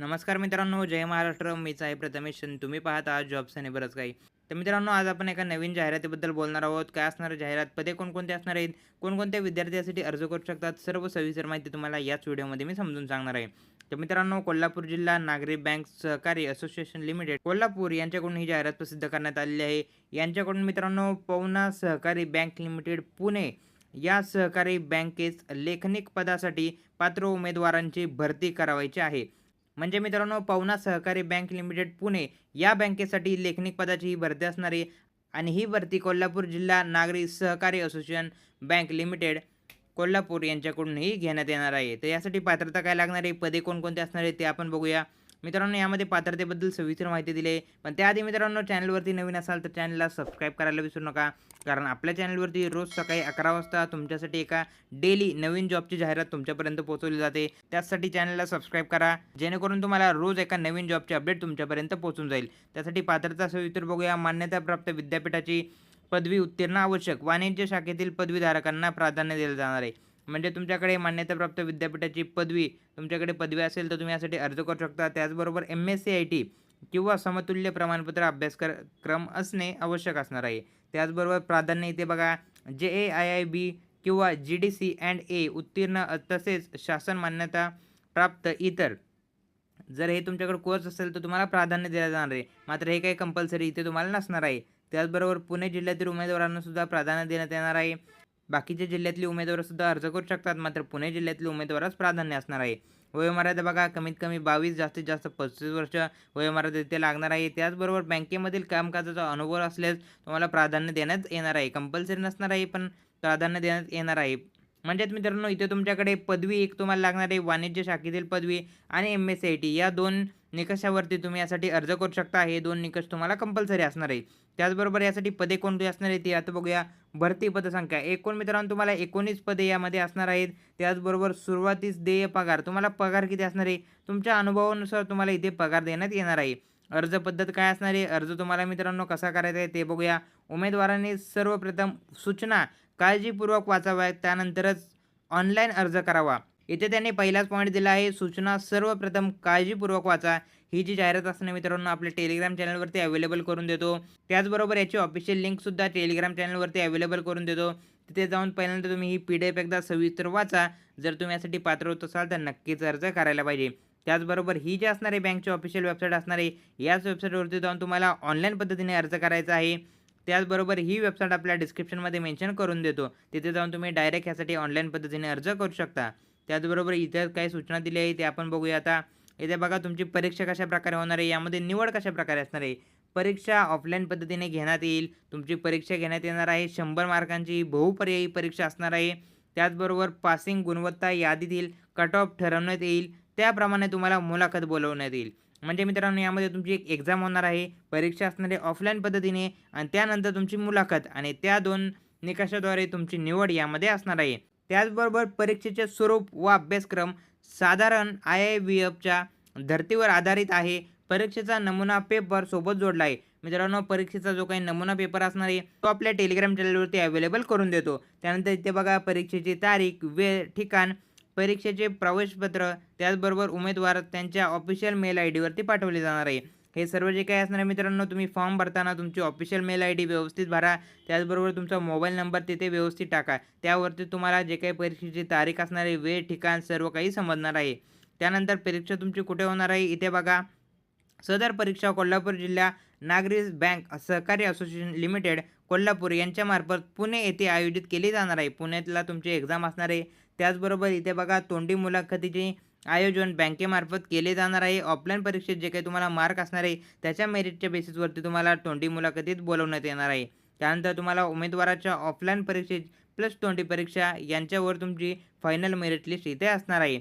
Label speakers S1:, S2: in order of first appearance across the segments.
S1: नमस्कार मित्रांनो जय महाराष्ट्र. मीच आहे प्रथमेश तुम्ही पाहत आहात जॉब्स आणि बरंच काही. तर मित्रांनो आज आपण एका नवीन जाहिरातीबद्दल बोलणार आहोत. काय असणार जाहिरात पदे कोणकोणते असणार आहेत? कोणकोणत्या विद्यार्थ्यासाठी अर्ज करू शकतात? सर्व सविस्तर माहिती तुम्हाला याच व्हिडिओमध्ये मी समजून सांगणार आहे. तर मित्रांनो कोल्हापूर जिल्हा नागरी बँक सहकारी असोसिएशन लिमिटेड कोल्हापूर यांच्याकडून ही जाहिरात प्रसिद्ध करण्यात आलेली आहे. यांच्याकडून मित्रांनो पवना सहकारी बँक लिमिटेड पुणे या सहकारी बँकेस लेखनिक पदासाठी पात्र उमेदवारांची भरती करावायची आहे. म्हणजे मित्रांनो पवना सहकारी बँक लिमिटेड पुणे या बँकेसाठी लेखनिक पदाची ही भरती असणारी आणि ही भरती कोल्हापूर जिल्हा नागरी सहकारी असोसिएशन बँक लिमिटेड कोल्हापूर यांच्याकडूनही घेण्यात येणार आहे. तर यासाठी पात्रता काय लागणार आहे? पदे कोणकोणते असणार आहे ते आपण बघूया. मित्रांनो यामध्ये पात्रतेबद्दल सविस्तर माहिती दिली आहे. पण त्याआधी मित्रांनो चॅनलवरती नवीन असाल तर चॅनलला सबस्क्राईब करायला विसरू नका. कारण आपल्या चॅनलवरती रोज सकाळी अकरा वाजता तुमच्यासाठी एका डेली नवीन जॉबची जाहिरात तुमच्यापर्यंत पोहोचवली जाते. त्यासाठी चॅनलला सबस्क्राईब करा. जेणेकरून तुम्हाला रोज एका नवीन जॉबची अपडेट तुमच्यापर्यंत पोहोचून जाईल. त्यासाठी पात्रता सविस्तर बघूया. मान्यताप्राप्त विद्यापीठाची पदवी उत्तीर्ण आवश्यक. वाणिज्य शाखेतील पदवीधारकांना प्राधान्य दिले जाणार आहे. म्हणजे तुमच्याकडे मान्यताप्राप्त विद्यापीठाची पदवी तुमच्याकडे पदवी असेल तर तुम्ही यासाठी अर्ज करू शकता. त्याचबरोबर M S C I T किंवा समतुल्य प्रमाणपत्र अभ्यासकर क्रम असणे आवश्यक असणार आहे. त्याचबरोबर प्राधान्य इथे बघा जे ए आय आय बी किंवा G D C and A उत्तीर्ण तसेच शासन मान्यता प्राप्त इतर. जर हे तुमच्याकडे कोर्स असेल तर तुम्हाला प्राधान्य दिलं जाणार आहे. मात्र हे काही कंपल्सरी इथे तुम्हाला नसणार आहे. त्याचबरोबर पुणे जिल्ह्यातील उमेदवारांना सुद्धा प्राधान्य देण्यात येणार आहे. बाकीच्या जिल्ह्यातली उमेदवारसुद्धा अर्ज करू शकतात मात्र पुणे जिल्ह्यातले उमेदवारच प्राधान्य असणार आहे. वयोमर्यादा बघा कमीत कमी बावीस जास्तीत जास्त पस्तीस वर्ष वयोमर्यादा इथे लागणार आहे. त्याचबरोबर बँकेमधील कामकाजाचा अनुभव असल्यास तुम्हाला प्राधान्य देण्यात येणार आहे. कंपल्सरी नसणार आहे पण प्राधान्य देण्यात येणार आहे. म्हणजेच मित्रांनो इथे तुमच्याकडे पदवी एक तुम्हाला लागणार आहे. वाणिज्य शाखेतील पदवी आणि M S C I T या दोन निकषावरती तुम्ही यासाठी अर्ज करू शकता. हे दोन निकष तुम्हाला कंपल्सरी असणार आहे त्याचबरोबर यासाठी पदे कोणती असणार आहे ती आता बघूया. भरती पदसंख्या. एकूण मित्रांनो तुम्हाला एकोणीस पदे यामध्ये असणार आहेत. त्याचबरोबर सुरुवातीस देय पगार. तुम्हाला पगार किती असणार आहे? तुमच्या अनुभवानुसार तुम्हाला इथे पगार देण्यात येणार आहे. अर्ज पद्धत काय असणार आहे? अर्ज तुम्हाला मित्रांनो कसा करायचा आहे ते बघूया. उमेदवारांनी सर्वप्रथम सूचना काळजीपूर्वक वाचाव्या त्यानंतरच ऑनलाईन अर्ज करावा. इथे त्यांनी पहिलाच पॉईंट दिला आहे. सूचना सर्वप्रथम काळजीपूर्वक वाचा. ही जी जाहिरात असणं मित्रांनो आपल्या टेलिग्राम चॅनलवरती अवेलेबल करून देतो. त्याचबरोबर याची ऑफिशियल लिंकसुद्धा टेलिग्राम चॅनलवरती अवेलेबल करून देतो. तिथे जाऊन पहिल्यांदा तुम्ही ही पी डी एफ एकदा सविस्तर वाचा. जर तुम्ही यासाठी पात्र होत असाल तर नक्कीच अर्ज करायला पाहिजे. त्याचबरोबर ही जी असणारे बँकची ऑफिशियल वेबसाईट असणार आहे याच वेबसाईटवरती जाऊन तुम्हाला ऑनलाईन पद्धतीने अर्ज करायचा आहे. त्याचबरोबर ही वेबसाईट आपल्या डिस्क्रिप्शनमध्ये मेन्शन करून देतो. तिथे जाऊन तुम्ही डायरेक्ट ह्यासाठी ऑनलाईन पद्धतीने अर्ज करू शकता. त्याचबरोबर इतर काही सूचना दिल्या आहे ते आपण बघूया आता. इथे बघा तुमची परीक्षा कशा प्रकारे होणार आहे? यामध्ये निवड कशा प्रकारे असणार आहे? परीक्षा ऑफलाईन पद्धतीने घेण्यात येईल. तुमची परीक्षा घेण्यात येणार आहे. शंभर मार्कांची बहुपर्यायी परीक्षा असणार आहे. त्याचबरोबर पासिंग गुणवत्ता यादीतील कट ऑफ ठरवण्यात येईल. त्याप्रमाणे तुम्हाला मुलाखत बोलवण्यात येईल. म्हणजे मित्रांनो यामध्ये तुमची एक एक्झाम होणार आहे. परीक्षा असणार आहे ऑफलाईन पद्धतीने आणि त्यानंतर तुमची मुलाखत आणि त्या दोन निकषाद्वारे तुमची निवड यामध्ये असणार आहे. त्याचबरोबर परीक्षेचे स्वरूप व अभ्यासक्रम साधारण आय आय व्ही एफच्या धर्तीवर आधारित आहे. परीक्षेचा नमुना पेपर सोबत जोडला आहे. मित्रांनो परीक्षेचा जो काही नमुना पेपर असणार आहे तो आपल्या टेलिग्राम चॅनलवरती अवेलेबल करून देतो. त्यानंतर इथे बघा परीक्षेची तारीख वेळ ठिकाण परीक्षेचे प्रवेशपत्र त्याचबरोबर उमेदवार त्यांच्या ऑफिशियल मेल आय डीवरती पाठवले जाणार आहे. हे सर्व जे काही असणार आहे मित्रांनो तुम्ही फॉर्म भरताना तुमची ऑफिशियल मेल आय डी व्यवस्थित भरा. त्याचबरोबर तुमचा मोबाईल नंबर तिथे व्यवस्थित टाका. त्यावरती तुम्हाला जे काही परीक्षेची तारीख असणार आहे वेळ ठिकाण सर्व काही समजणार आहे. त्यानंतर परीक्षा तुमची कुठे होणार आहे इथे बघा. सदर परीक्षा कोल्हापूर जिल्हा नागरी बँक सहकारी असोसिएशन लिमिटेड कोल्हापूर यांच्यामार्फत पुणे येथे आयोजित केली जाणार आहे. पुण्यातला तुमची एक्झाम असणार आहे. त्याचबरोबर इथे बघा तोंडी मुलाखतीची आयोजन बँकेमार्फत केले जाणार आहे. ऑफलाईन परीक्षेत जे काही तुम्हाला मार्क असणार आहे त्याच्या मेरिटच्या बेसिसवरती तुम्हाला तोंडी मुलाखतीत बोलवण्यात येणार आहे. त्यानंतर तुम्हाला उमेदवाराच्या ऑफलाईन परीक्षेत प्लस तोंडी परीक्षा यांच्यावर तुमची फायनल मेरिट लिस्ट इथे असणार आहे.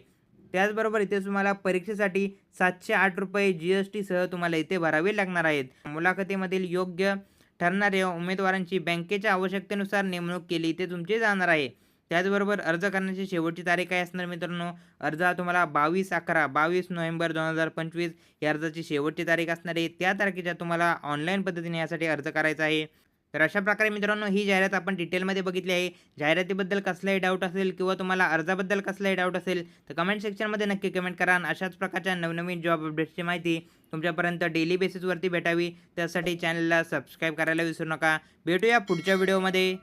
S1: त्याचबरोबर इथे तुम्हाला परीक्षेसाठी सातशे आठ रुपये जी एस टीसह तुम्हाला इथे भरावे लागणार आहेत. मुलाखतीमधील योग्य ठरणाऱ्या उमेदवारांची बँकेच्या आवश्यकतेनुसार नेमणूक केली इथे तुमची जाणार आहे. त्याचबरोबर अर्ज करण्याची शेवटची तारीख काय असणार मित्रांनो? अर्ज हा तुम्हाला बावीस अकरा बावीस नोव्हेंबर दोन हजार पंचवीस या अर्जाची शेवटची तारीख असणार आहे. त्या तारखेच्या तुम्हाला ऑनलाईन पद्धतीने यासाठी अर्ज करायचा आहे. तर अशा प्रकारे मित्रांनो ही जाहिरात आपण डिटेलमध्ये बघितली आहे. जाहिरातीबद्दल कसलाही डाऊट असेल किंवा तुम्हाला अर्जाबद्दल कसलाही डाऊट असेल तर कमेंट सेक्शनमध्ये नक्की कमेंट करा आणि अशाच प्रकारच्या नवनवीन जॉब अपडेट्सची माहिती तुमच्यापर्यंत डेली बेसिसवरती भेटावी. त्यासाठी चॅनलला सबस्क्राईब करायला विसरू नका. भेटूया पुढच्या व्हिडिओमध्ये